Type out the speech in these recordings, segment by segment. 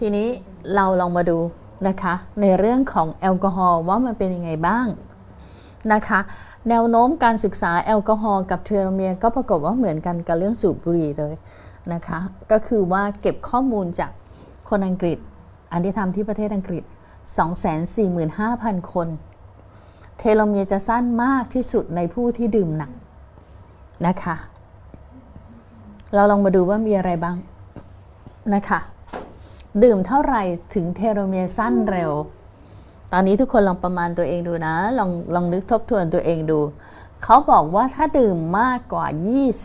ทีนี้เราลองมาดูนะคะ ในเรื่องของแอลกอฮอล์ว่ามันเป็นยังไงบ้างนะคะ แนวโน้มการศึกษาแอลกอฮอล์กับเทโลเมียร์ก็ปรากฏว่าเหมือนกันกับเรื่องสูบบุหรี่เลยนะคะ ก็คือว่าเก็บข้อมูลจากคนอังกฤษ อันที่ทำที่ประเทศอังกฤษ 245,000 คน เทโลเมียร์จะสั้นมากที่สุดในผู้ที่ดื่มหนักนะคะ เราลองมาดูว่ามีอะไรบ้างนะคะ ดื่มเท่าไหร่ถึงเทโลเมียร์สั้นเร็ว ตอนนี้ทุกคนลองประมาณตัวเองดูนะ ลองลองนึกทบทวนตัวเองดู เขาบอกว่าถ้าดื่มมากกว่า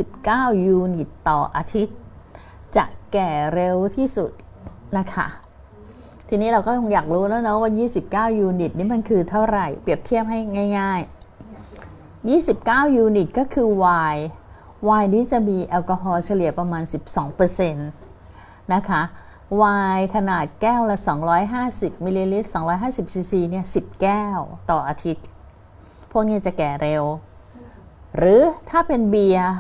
29 ยูนิตต่ออาทิตย์ จะแก่เร็วที่สุดนะคะ ทีนี้เราก็คงอยากรู้แล้วเนาะว่า 29 ยูนิตนี่มันคือเท่าไหร่ เปรียบเทียบให้ง่าย ๆ 29 ยูนิตก็คือ Y Y นี้จะมีแอลกอฮอล์เฉลี่ยประมาณ 12%นะคะ ไวน์ขนาดแก้วละ 250มิลลิลิตร250ซีซีเนี่ย10 แก้วต่ออาทิตย์ พวกนี้จะแก่เร็ว หรือถ้าเป็นเบียร์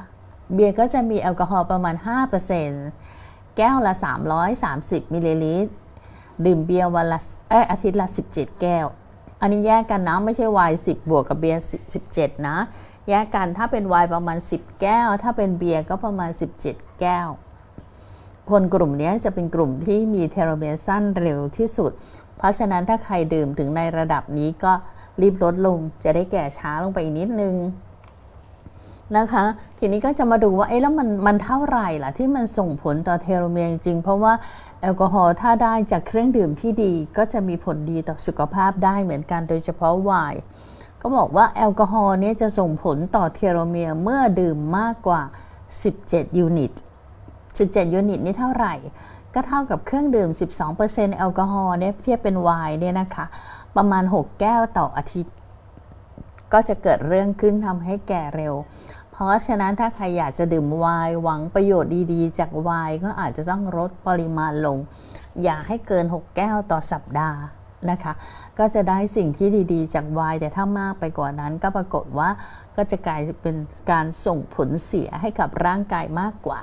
เบียร์ก็จะมีแอลกอฮอล์ประมาณ 5%แก้วละ 330มิลลิลิตรดื่มเบียร์วันละเอยอาทิตย์ละ 17 แก้ว อันนี้แยกกันนะ ไม่ใช่ไวน์10 บวกกับเบียร์17 นะ แยกกันถ้าเป็นไวน์ประมาณ 10 แก้ว ถ้าเป็นเบียร์ก็ประมาณ 17 แก้ว คนกลุ่มนี้จะเป็นกลุ่มที่มีเทโลเมียร์สั้นเร็วที่สุด เพราะฉะนั้นถ้าใครดื่มถึงในระดับนี้ก็รีบลดลง จะได้แก่ช้าลงไปอีกนิดนึงนะคะ ทีนี้ก็จะมาดูว่าเอ๊ะแล้วมันมันเท่าไหร่ล่ะที่มันส่งผลต่อเทโลเมียร์จริง เพราะว่าแอลกอฮอล์ถ้าได้จากเครื่องดื่มที่ดีก็จะมีผลดีต่อสุขภาพได้เหมือนกันโดยเฉพาะไวน์ก็บอกว่าแอลกอฮอล์นี้จะส่งผลต่อเทโลเมียร์เมื่อดื่มมากกว่า 17 ยูนิต 17 ยูนิตนี่เท่าไหร่ ก็เท่ากับเครื่องดื่ม 12%แอลกอฮอล์เนี่ยเทียบเป็นไวน์เนี่ยนะคะ ประมาณ 6 แก้วต่ออาทิตย์ ก็จะเกิดเรื่องขึ้นทำให้แก่เร็ว เพราะฉะนั้นถ้าใครอยากจะดื่มไวน์หวังประโยชน์ดีๆ จากไวน์ก็อาจจะต้องลดปริมาณลง อย่าให้เกิน 6 แก้วต่อสัปดาห์นะคะ ก็จะได้สิ่งที่ดีๆ จากไวน์แต่ถ้ามากไปกว่านั้นก็ปรากฏว่าก็จะกลายเป็นการส่งผลเสียให้กับร่างกายมากกว่า